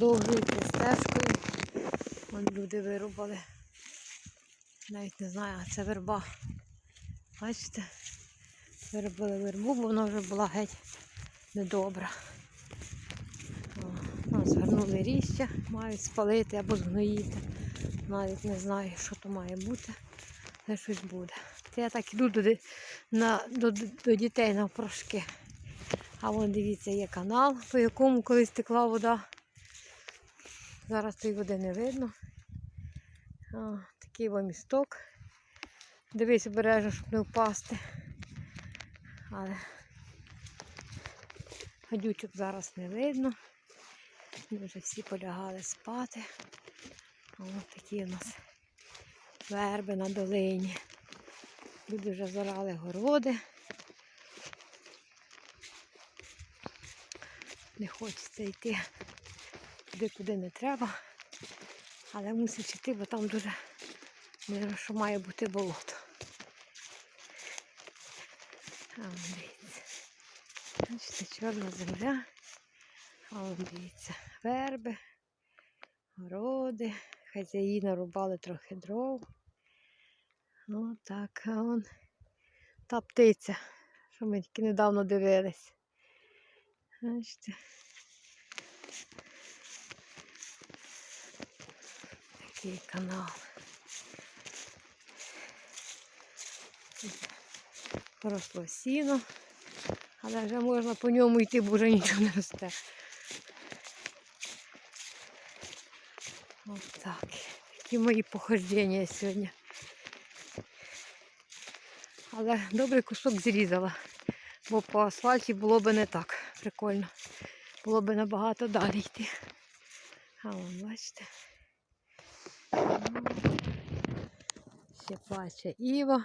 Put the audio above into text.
продовжується стежкою. Вон люди вирубали. Навіть не знаю, а це верба. Бачите? Виробили вербу, бо вона вже була геть недобра. О, ну, звернули ріжчя, мають спалити або згноїти. Навіть не знаю, що то має бути. Але щось буде. Та я так іду до, на, до, до дітей на прошки. А вон дивіться, є канал, по якому колись текла вода. Зараз тої води не видно. А, такий вам місток. Дивись обережно, щоб не впасти. Але гадючок зараз не видно. Ми вже всі полягали спати. Ось такі у нас верби на долині. Люди вже зорали городи. Не хочеться йти туди, куди не треба. Але мусиш йти, бо там дуже що має бути болото. А дивіться. Бачите, чорна земля. А вон дивіться, верби, городи. Хазяї нарубали трохи дров. Ну так, а вон та птиця, що ми тільки недавно дивились. Бачите. Такий канал. Поросло сіно, але вже можна по ньому йти, бо вже нічого не росте. Ось так. Такі мої похождення сьогодні. Але добрий кусок зрізала, бо по асфальті було б не так прикольно. Було б набагато далі йти. А вон, бачите. Ще плаче Іва.